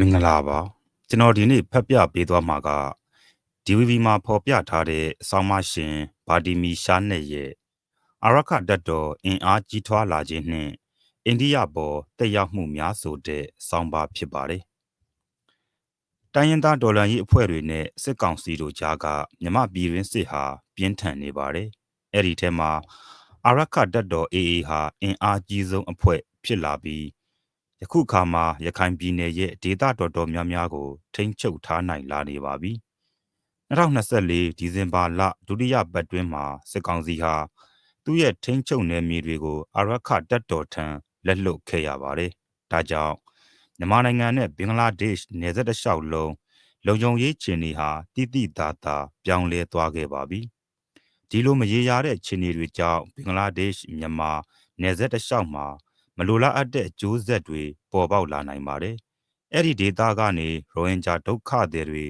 မင်္ဂလာပါကျွန်တော်ဒီနေ့ဖတ်ပြပေးသွားမှာက DVB မှာဖော်ပြထားတဲ့ဆောင်းမရှင်ဘာဒီမီရှာနဲ့ရဲ့အာရခတက်တော်အင်အားကြီးထွားလာခြင်းနှင့်အိန္ဒိယပေါ်တက်ရောက်မှုများဆိုတဲ့ဆောင်းပါဖြစ်ပါတယ်တိုင်းရင်းသားဒေါ်လာရေးအဖွဲ့တွေနဲ့စစ်ကောင်စီတို့ကြားကမြမပြည်ရင်းစစ်ဟာပြင်းထန်နေပါတယ်အဲ့ဒီထဲမှာအာရခတက်တော် AA ဟာအင်အားကြီးဆုံးအဖွဲ့ဖြစ်လာပြီး ယခုခါမှာရခိုင်ပြည်နယ်ရဲ့ဒေသတော်တော်များများကို ထိန်းချုပ်ထားနိုင်လာနေပါပြီ2024ဒီဇင်ဘာလဒုတိယပတ်တွင်းမှာစစ်ကောင်စီဟာသူ့ရဲ့ထိန်းချုပ်နယ်မြေတွေကိုအာရခတပ်တော်ထံလက်လွတ်ခဲ့ရပါတယ်ဒါကြောင့်မြန်မာနိုင်ငံနဲ့ဘင်္ဂလားဒေ့ရှ်နယ်စပ်တစ်လျှောက်လုံးလုံခြုံရေးခြေနေဟာတိတိတသာပြောင်းလဲသွားခဲ့ပါပြီဒီလိုမရေရာတဲ့ခြေနေတွေကြောင့်ဘင်္ဂလားဒေ့ရှ်မြန်မာနယ်စပ်တစ်လျှောက်မှာ မလိုလားအပ်တဲ့အကျိုးဆက်တွေပေါ်ပေါက်လာနိုင်ပါတယ်။အဲ့ဒီဒေတာကနေရိုဟင်ဂျာဒုက္ခသည်တွေ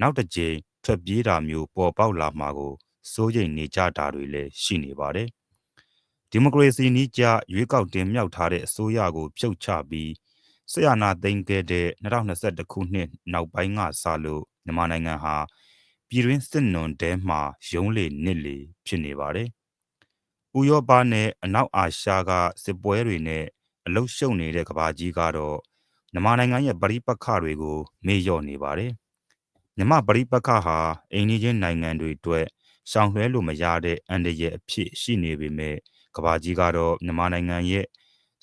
နောက်တစ်ကြိမ်ထွက်ပြေးတာမျိုးပေါ်ပေါက်လာမှာကိုစိုးရိမ်နေကြတာတွေလည်းရှိနေပါတယ်။ဒီမိုကရေစီနည်းကျရွေးကောက်တင်မြှောက်ထားတဲ့အစိုးရကိုဖြုတ်ချပြီးဆရာနာသိမ်းခဲ့တဲ့2021ခုနှစ်နောက်ပိုင်းကစလို့မြန်မာနိုင်ငံဟာပြည်တွင်းစစ်နွန်တဲမှာရုံးလေနစ်လေဖြစ်နေပါတယ်။ ဥရောပနဲ့အနောက်အာရှကစစ်ပွဲတွေနဲ့အလုရှုံနေတဲ့ကဘာကြီးကတော့မြန်မာနိုင်ငံရဲ့ပရိပခတွေကို မေ့လျော့နေပါတယ်။မြမပရိပခဟာအိန္ဒိယနိုင်ငံတွေအတွက်ရှောင်လွှဲလို့မရတဲ့အန္တရာယ်အဖြစ်ရှိနေပေမဲ့ကဘာကြီးကတော့မြန်မာနိုင်ငံရဲ့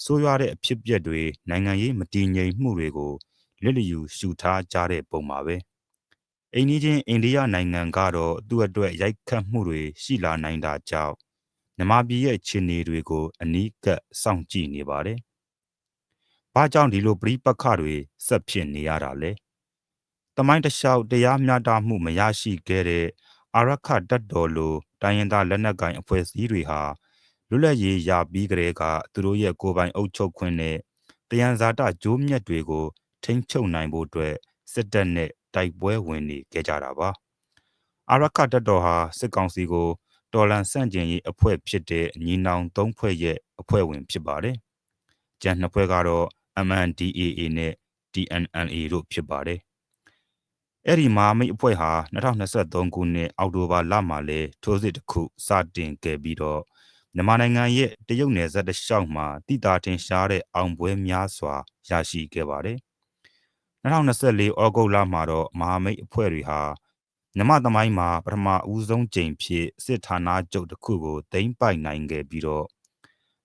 ဆိုးရွားတဲ့အဖြစ်ပြက်တွေနိုင်ငံရေးမတည်ငြိမ်မှုတွေကိုလက်လျူရှုထားကြတဲ့ပုံပါပဲ။အိန္ဒိယအိန္ဒိယနိုင်ငံကတော့သူ့အတွက်ရိုက်ခတ်မှုတွေရှိလာနိုင်တာကြောင့် မြန်မာပြည်ရဲ့ခြေနေတွေကိုအနီးကပ်စောင့်ကြည့်နေပါတယ်။ဘာကြောင့်ဒီလိုပြိပခတွေဆက်ဖြစ်နေရတာလဲ။တမိုင်းတလျှောက်တရားမျှတမှုမရရှိခဲ့တဲ့အာရခတပ်တော်လိုတိုင်းရင်းသားလက်နက်ကိုင်အဖွဲ့အစည်းတွေဟာလွတ်လပ်ရေးရပြီးကြတဲ့ကသူတို့ရဲ့ကိုယ်ပိုင်အုပ်ချုပ်ခွင့်နဲ့တယံဇာတဂျိုးမြတ်တွေကိုထိန်းချုပ်နိုင်ဖို့အတွက်စစ်တပ်နဲ့တိုက်ပွဲဝင်နေကြကြတာပါ။အာရခတပ်တော်ဟာစစ်ကောင်စီကို တော်လန်ဆန့်ကျင်ရေးအဖွဲ့ဖြစ်တဲ့ညီနောင်သုံးဖွဲ့ရဲ့အဖွဲ့ဝင်ဖြစ်ပါတယ်။ကျန်နှစ်ဖွဲ့ကတော့ MNDAA နဲ့ TNLA တို့ဖြစ်ပါတယ်။အဲ့ဒီမဟာမိတ်အဖွဲ့ဟာ2023ခုနှစ်အောက်တိုဘာလမှာလဲထိုးစစ်တစ်ခုစတင်ခဲ့ပြီးတော့မြန်မာနိုင်ငံရဲ့တရုတ်နယ်စပ်တစ်လျှောက်မှာတိတာတင်ရှားတဲ့အောင်ပွဲများစွာရရှိခဲ့ပါတယ်။2024ဩဂုတ်လမှာတော့မဟာမိတ်အဖွဲ့တွေဟာ မြမသမိုင်းမှာ ပထမဦးဆုံးကြိမ်ဖြစ် စစ်ဌာနချုပ်တစ်ခုကို သိမ်းပိုက်နိုင်ခဲ့ပြီးတော့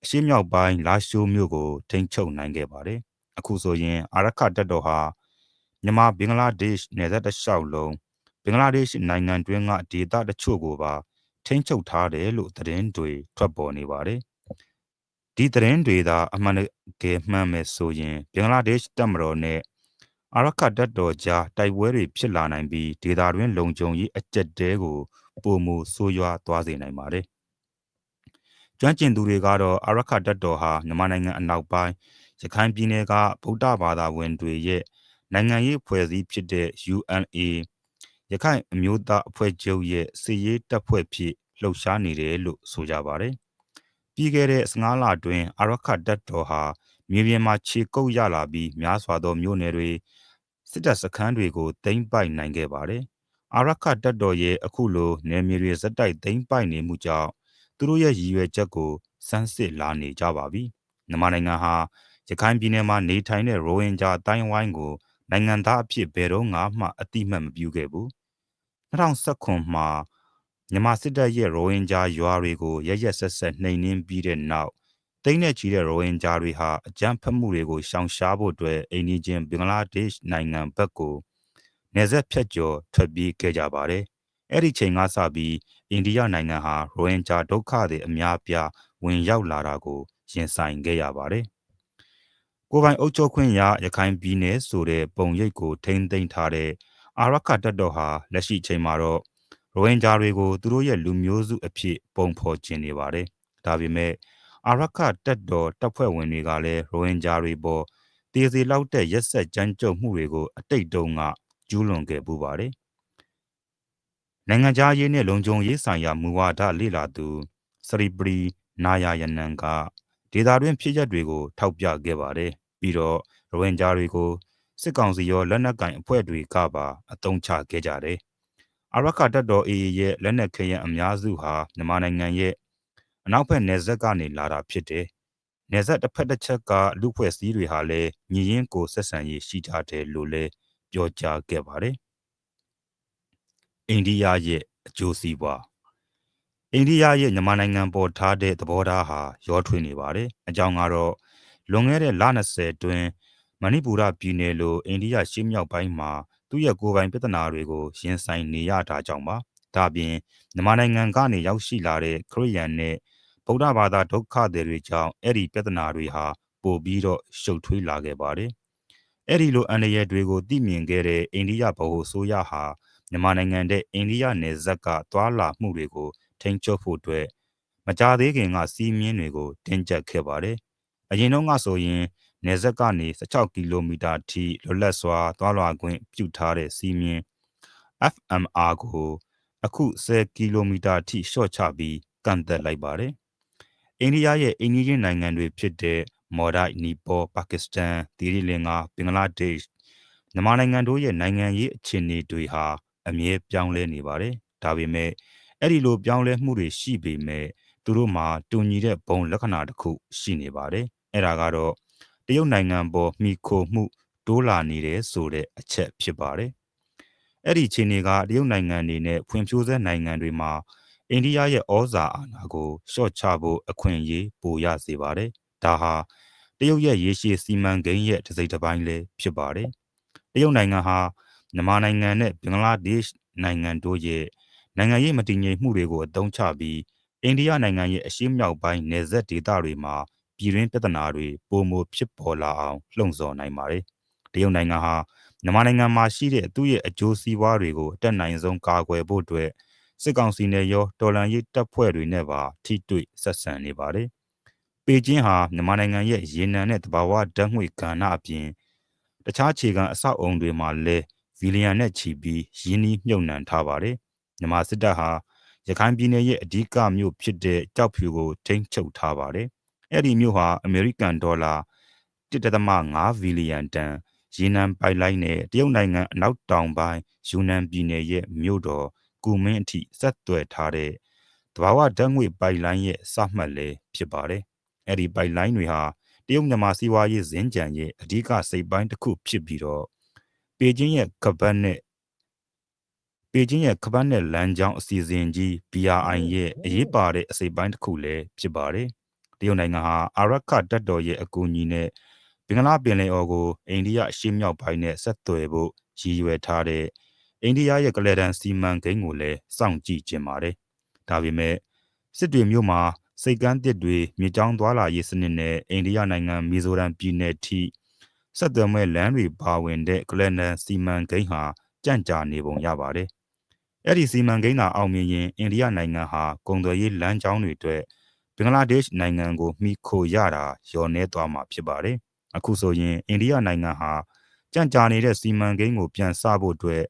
အရှေ့မြောက်ပိုင်း လာရှိုးမြို့ကို ထိန်းချုပ်နိုင်ခဲ့ပါတယ်။အခုဆိုရင် အာရခတပ်တော်ဟာ မြန်မာဘင်္ဂလားဒေ့ရှ် နယ်စပ်တစ်လျှောက်လုံး ဘင်္ဂလားဒေ့ရှ်နိုင်ငံတွင်းက ဒေသတချို့ကိုပါ ထိန်းချုပ်ထားတယ်လို့ သတင်းတွေ ထွက်ပေါ်နေပါတယ်။ဒီသတင်းတွေသာ အမှန်တကယ်မှန်မယ်ဆိုရင် ဘင်္ဂလားဒေ့ရှ် တပ်မတော်နဲ့ အာရခတပ်တော်ကြားတိုက်ပွဲတွေဖြစ်လာနိုင်ပြီးဒေသတွင်းလုံခြုံရေးအကျက်တဲကိုပုံမူဆိုးရွားသွားစေနိုင်ပါတယ်။ကျွမ်းကျင်သူတွေကတော့အာရခတပ်တော်ဟာမြန်မာနိုင်ငံအနောက်ပိုင်းရခိုင်ပြည်နယ်ကဗုဒ္ဓဘာသာဝင်တွေရဲ့နိုင်ငံရေးဖွဲ့စည်းဖြစ်တဲ့ UNA ရခိုင်အမျိုးသားအဖွဲ့ချုပ်ရဲ့စစ်ရေးတပ်ဖွဲ့ဖြစ်လှုပ်ရှားနေတယ်လို့ဆိုကြပါတယ်။ပြီးခဲ့တဲ့15လအတွင်းအာရခတပ်တော်ဟာမြေပြင်မှာခြေကုပ်ရလာပြီးများစွာသောမြို့နယ်တွေ စစ်တပ်စခန်းတွေကိုသိမ်းပိုက်နိုင်ခဲ့ပါတယ်။အာရခတပ်တော်ရဲ့အခုလိုနယ်မြေတွေဇက်တိုက်သိမ်းပိုက်နေမှုကြောင့်သူတို့ရဲ့ရည်ရွယ်ချက်ကိုစမ်းစစ်လာနေကြပါပြီ။မြန်မာနိုင်ငံဟာရခိုင်ပြည်နယ်မှာနေထိုင်တဲ့ရိုဟင်ဂျာတိုင်းဝိုင်းကိုနိုင်ငံသားအဖြစ်ဘယ်တော့မှအတိမတ်မပြုခဲ့ဘူး။2019မှာမြန်မာစစ်တပ်ရဲ့ရိုဟင်ဂျာရွာတွေကိုရရက်ဆက်ဆက်နှိမ်နင်းပြီးတဲ့နောက် တိမ့်နဲ့ချီတဲ့ရိုဟင်ဂျာတွေဟာအကြမ်းဖက်မှုတွေကိုရှောင်ရှားဖို့အတွက်အိန္ဒိချင်းဘင်္ဂလားဒေ့ရှ်နိုင်ငံဘက်ကိုနေဆက်ဖြတ်ကျော်ထွက်ပြေးခဲ့ကြပါတယ်။အဲ့ဒီချိန်ကစပြီးအိန္ဒိယနိုင်ငံဟာရိုဟင်ဂျာဒုက္ခတွေအများပြားဝင်ရောက်လာတာကိုရင်ဆိုင်ခဲ့ရပါတယ်။ကိုပိုင်အုပ်ချုပ်ခွင့်ရရခိုင်ပြည်နယ်ဆိုတဲ့ပုံရိပ်ကိုထိမ့်သိမ်းထားတဲ့အာရခတပ်တော်ဟာလက်ရှိချိန်မှာတော့ရိုဟင်ဂျာတွေကိုသူတို့ရဲ့လူမျိုးစုအဖြစ်ပုံဖော်ခြင်းနေပါတယ်။ဒါပေမဲ့ အာရခတက်တော်တပ်ဖွဲ့ဝင်တွေကလည်းရိုဟင်ဂျာတွေပေါ်တည်စီလောက်တဲ့ရက်ဆက်ကြမ်းကြုတ်မှုတွေကိုအတိတ်တုန်းကကျူးလွန်ခဲ့ပူပါတယ်။နိုင်ငံခြားရေးနဲ့လုံခြုံရေးဆိုင်ရာမူဝါဒလေ့လာသူစရီပရီနာယာယနန်ကဒေတာတွင်ဖြစ်ရက်တွေကို ထောက်ပြခဲ့ပါတယ်။ပြီးတော့ရိုဟင်ဂျာတွေကိုစစ်ကောင်စီရောလက်နက်ကင်အဖွဲ့တွေကပါအတုံးချခဲ့ကြတယ်။အာရခတပ်တော် AA ရဲ့လက်နက်ခဲယံအများစုဟာမြန်မာနိုင်ငံရဲ့ အနောက်ဘက်နယ်စပ်ကနေလာတာဖြစ်တယ်။နယ်စပ်တစ်ဖက်တစ်ချက်ကလူဖွဲ့စည်းတွေဟာလည်းညီရင်ကိုဆက်ဆံရေးရှိကြတယ်လို့လည်းပြောကြားခဲ့ပါတယ်။အိန္ဒိယရဲ့အကျိုးစီးပွားအိန္ဒိယရဲ့မြန်မာနိုင်ငံပေါ်ထားတဲ့သဘောထားဟာရောထွေးနေပါတယ်။အကြောင်းကတော့လွန်ခဲ့တဲ့လ20တွင်မဏိပူရပြည်နယ်လိုအိန္ဒိယရှေ့မြောက်ပိုင်းမှာသူ့ရဲ့ကိုယ်ပိုင်ပြဿနာတွေကိုရင်ဆိုင်နေရတာကြောင့်ပါ။ဒါပြင်မြန်မာနိုင်ငံကနေရောက်ရှိလာတဲ့ခရစ်ယာန်နဲ့ ဗုဒ္ဓဘာသာဒုက္ခသည်တွေကြောင့်အဲ့ဒီပြဿနာတွေဟာပိုပြီးတော့ရှုပ်ထွေးလာခဲ့ပါတယ်။အဲ့ဒီလိုအန္တရာယ်တွေကိုသိမြင်ခဲ့တဲ့အိန္ဒိယဗဟိုဆိုရဟာမြန်မာနိုင်ငံတဲ့အိန္ဒိယနယ်စပ်ကသွာလာမှုတွေကိုထိန်းချုပ်ဖို့အတွက်မကြသေးခင်ကစီးမြင်းတွေကိုတင်ကြပ်ခဲ့ပါတယ်။အရင်တော့ကဆိုရင်နယ်စပ်ကနေ16ကီလိုမီတာထိလွတ်လပ်စွာသွားလာခွင့်ပြုထားတဲ့စီးမြင်း FMR ကိုအခု10ကီလိုမီတာထိလျှော့ချပြီးကန့်သက်လိုက်ပါတယ်။ အိန္ဒိယရဲ့အိန္ဒိယနိုင်ငံတွေဖြစ်တဲ့မော်ဒိုက်နီပေါ်ပါကစ္စတန်သီရိလင်္ကာဘင်္ဂလားဒေ့ရှ်မြန်မာနိုင်ငံတို့ရဲ့နိုင်ငံရေးအခြေအနေတွေဟာအမြဲပြောင်းလဲနေပါတယ်။ဒါပေမဲ့အဲ့ဒီလိုပြောင်းလဲမှုတွေရှိပေမဲ့သူတို့မှာတူညီတဲ့ဘုံလက္ခဏာတစ်ခုရှိနေပါတယ်။အဲ့ဒါကတော့တရုတ်နိုင်ငံပေါ်မိခိုမှုတိုးလာနေတဲ့ဆိုတဲ့အချက်ဖြစ်ပါတယ်။အဲ့ဒီခြေနေကတရုတ်နိုင်ငံအနေနဲ့ဖွံ့ဖြိုးဆဲနိုင်ငံတွေမှာ အိန္ဒိယရဲ့ဩဇာအာဏာကိုရှော့ချဖို့အခွင့်အရေးပိုရစေပါတယ်။ဒါဟာတရုတ်ရဲ့ရေရှည်စီမံကိန်းရဲ့တစ်စိတ်တစ်ပိုင်းလည်းဖြစ်ပါတယ်။တရုတ်နိုင်ငံဟာမြန်မာနိုင်ငံနဲ့ဘင်္ဂလားဒေ့ရှ်နိုင်ငံတို့ရဲ့နိုင်ငံရေးမတည်ငြိမ်မှုတွေကိုအသုံးချပြီးအိန္ဒိယနိုင်ငံရဲ့အရှေ့မြောက်ပိုင်းနယ်စပ်ဒေသတွေမှာပြည်တွင်းပြဿနာတွေပုံမဖြစ်ပေါ်လာအောင်လှုံ့ဆော်နိုင်ပါတယ်။တရုတ်နိုင်ငံဟာမြန်မာနိုင်ငံမှာရှိတဲ့သူ့ရဲ့အကျိုးစီးပွားတွေကိုအတက်နိုင်ဆုံးကာကွယ်ဖို့အတွက် စစ်ကောင်စီနဲ့ရောတော်လှန်ရေးတပ်ဖွဲ့တွေနဲ့ပါထိတွေ့ဆက်ဆံနေပါတယ်။ပေကျင်းဟာမြန်မာနိုင်ငံရဲ့ရေနံနဲ့တဘာဝဓာတ်ငွေ့ကဏ္ဍအပြင်တခြားခြေခံအဆောက်အုံတွေမှာလည်းဗီလီယံနဲ့ချီပြီးရင်းနှီးမြှုပ်နှံထားပါတယ်။မြန်မာစစ်တပ်ဟာရခိုင်ပြည်နယ်ရဲ့အဓိကမြို့ဖြစ်တဲ့ကြောက်ဖြူကိုထိန်းချုပ်ထားပါတယ်။အဲ့ဒီမြို့ဟာအမေရိကန်ဒေါ်လာ1.5ဘီလီယံတန်ရေနံပိုက်လိုင်းနဲ့တရုတ်နိုင်ငံအနောက်တောင်ပိုင်းယူနန်ပြည်နယ်ရဲ့မြို့တော် ကူမင်းအထိဆက်သွယ်ထားတဲ့တဘာဝဓာတ်ငွေပိုက်လိုင်းရဲ့စမှတ်လည်းဖြစ်ပါတယ်။အဲ့ဒီပိုက်လိုင်းတွေဟာတရုတ်မြန်မာစီးပွားရေးဇင်းကြံရဲ့အဓိကစိတ်ပိုင်းတစ်ခုဖြစ်ပြီးတော့ပေကျင်းရဲ့ကပတ်နဲ့ပေကျင်းရဲ့ကပတ်နဲ့လမ်းကြောင်းအစီအစဉ်ကြီး BRI ရဲ့အရေးပါတဲ့အစိပ်ပိုင်းတစ်ခုလည်းဖြစ်ပါတယ်။တရုတ်နိုင်ငံဟာအာရခတပ်တော်ရဲ့အကူအညီနဲ့ဘင်္ဂလားပင်လယ်အော်ကိုအိန္ဒိယရှေ့မြောက်ပိုင်းနဲ့ဆက်သွယ်ဖို့ရည်ရွယ်ထားတဲ့ အိန္ဒိယရဲ့ကလေတန်စီမံကိန်းကိုလည်းစောင့်ကြည့်ခြင်းပါတယ်။ဒါပေမဲ့စစ်တွေမြို့မှာစိတ်ကမ်းတစ်တွေမြေကြောင်းသွားလာရေးစနစ်နဲ့အိန္ဒိယနိုင်ငံမီဇိုရမ်ပြည်နယ်ထိဆက်သွယ်မဲ့လမ်းတွေပါဝင်တဲ့ကလန်နန်စီမံကိန်းဟာကြန့်ကြာနေပုံရပါတယ်။အဲ့ဒီစီမံကိန်းသာအောင်မြင်ရင်အိန္ဒိယနိုင်ငံဟာကုန်သွယ်ရေးလမ်းကြောင်းတွေအတွက်ဘင်္ဂလားဒေ့ရှ်နိုင်ငံကိုမှီခိုရတာလျော်နှဲသွားမှာဖြစ်ပါတယ်။အခုဆိုရင်အိန္ဒိယနိုင်ငံဟာကြန့်ကြာနေတဲ့စီမံကိန်းကိုပြန်ဆဖို့အတွက်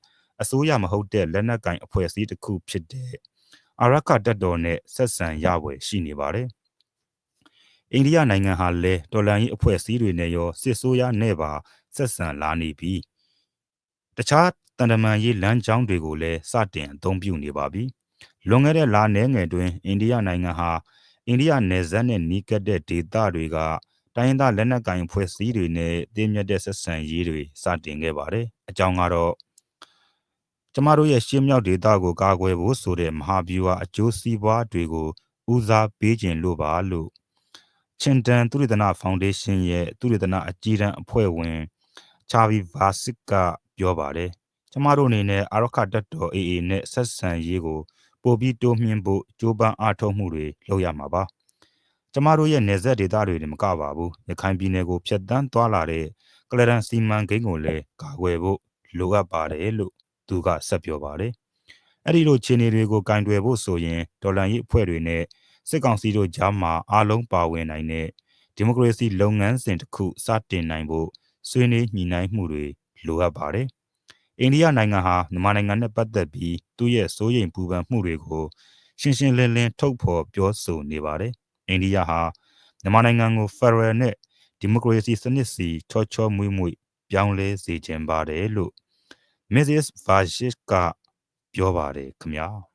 အစိုးရမဟုတ်တဲ့လက်နက်ကင်အဖွဲ့အစည်းတစ်ခုဖြစ်တဲ့အာရခတပ်တော်နဲ့ဆက်ဆံရဝယ်ရှိနေပါတယ်။အိန္ဒိယနိုင်ငံဟာလည်းတော်လှန်ရေးအဖွဲ့အစည်းတွေနဲ့ရောစစ်ဆိုးရနဲ့ပါဆက်ဆံလာနေပြီးတခြားတန်တမန်ရေးလမ်းကြောင်းတွေကိုလည်းစတင်အသုံးပြုနေပါပြီ။လွန်ခဲ့တဲ့လနယ်ငယ်တွင်အိန္ဒိယနိုင်ငံဟာအိန္ဒိယနယ်စပ်နဲ့နီးကပ်တဲ့ဒေသတွေကတိုင်းရင်းသားလက်နက်ကိုင်ဖွဲ့စည်းတွေနဲ့တည်မြဲတဲ့ဆက်ဆံရေးတွေစတင်ခဲ့ပါတယ်။အကြောင်းကတော့ ကျမတို့ရဲ့ရှင်းမြောက်ဒေတာကိုကာကွယ်ဖို့ဆိုတဲ့မဟာဗျူဟာအကျိုးစီးပွားတွေကိုဦးစားပေးခြင်းလို့ပါလို့ချင်တန်သုရဒနာဖောင်ဒေးရှင်းရဲ့သုရဒနာအကြီးတန်းအဖွဲ့ဝင်ချာဗီဗာစစ်ကပြောပါတယ်ကျမတို့အနေနဲ့အာရခတက်တော် AA နဲ့ဆက်ဆံရေးကိုပိုပြီးတိုးမြှင့်ဖို့ကြိုးပမ်းအားထုတ်မှုတွေလုပ်ရမှာပါကျမတို့ရဲ့နေဆက်ဒေသတွေနဲ့မကပါဘူးရခိုင်ပြည်နယ်ကိုဖျက်ဆီးသွားလာတဲ့ကလရန်စီမံကိန်းကိုလည်းကာကွယ်ဖို့လိုအပ်ပါတယ်လို့ သူကဆက်ပြောပါတယ်အဲ့ဒီလိုခြေနေတွေကိုကင်တွယ်ဖို့ဆိုရင်ဒေါ်လာရေးအဖွဲ့တွေနဲ့စစ်ကောင်စီတို့ကြားမှာအားလုံးပါဝင်နိုင်တဲ့ဒီမိုကရေစီလုပ်ငန်းစဉ်တစ်ခုစတင်နိုင်ဖို့ဆွေးနွေးညှိနှိုင်းမှုတွေလိုအပ်ပါတယ်။အိန္ဒိယနိုင်ငံဟာမြန်မာနိုင်ငံနဲ့ပတ်သက်ပြီးသူ့ရဲ့စိုးရိမ်ပူပန်မှုတွေကိုရှင်းရှင်းလင်းလင်းထုတ်ဖော်ပြောဆိုနေပါတယ်။အိန္ဒိယဟာမြန်မာနိုင်ငံကိုဖက်ဒရယ်နဲ့ဒီမိုကရေစီစနစ်စီချောချောမွေ့မွေ့ပြောင်းလဲစေခြင်းပါတယ်လို့ Mrs. Vashis ကပြောပါတယ်ခင်ဗျာ။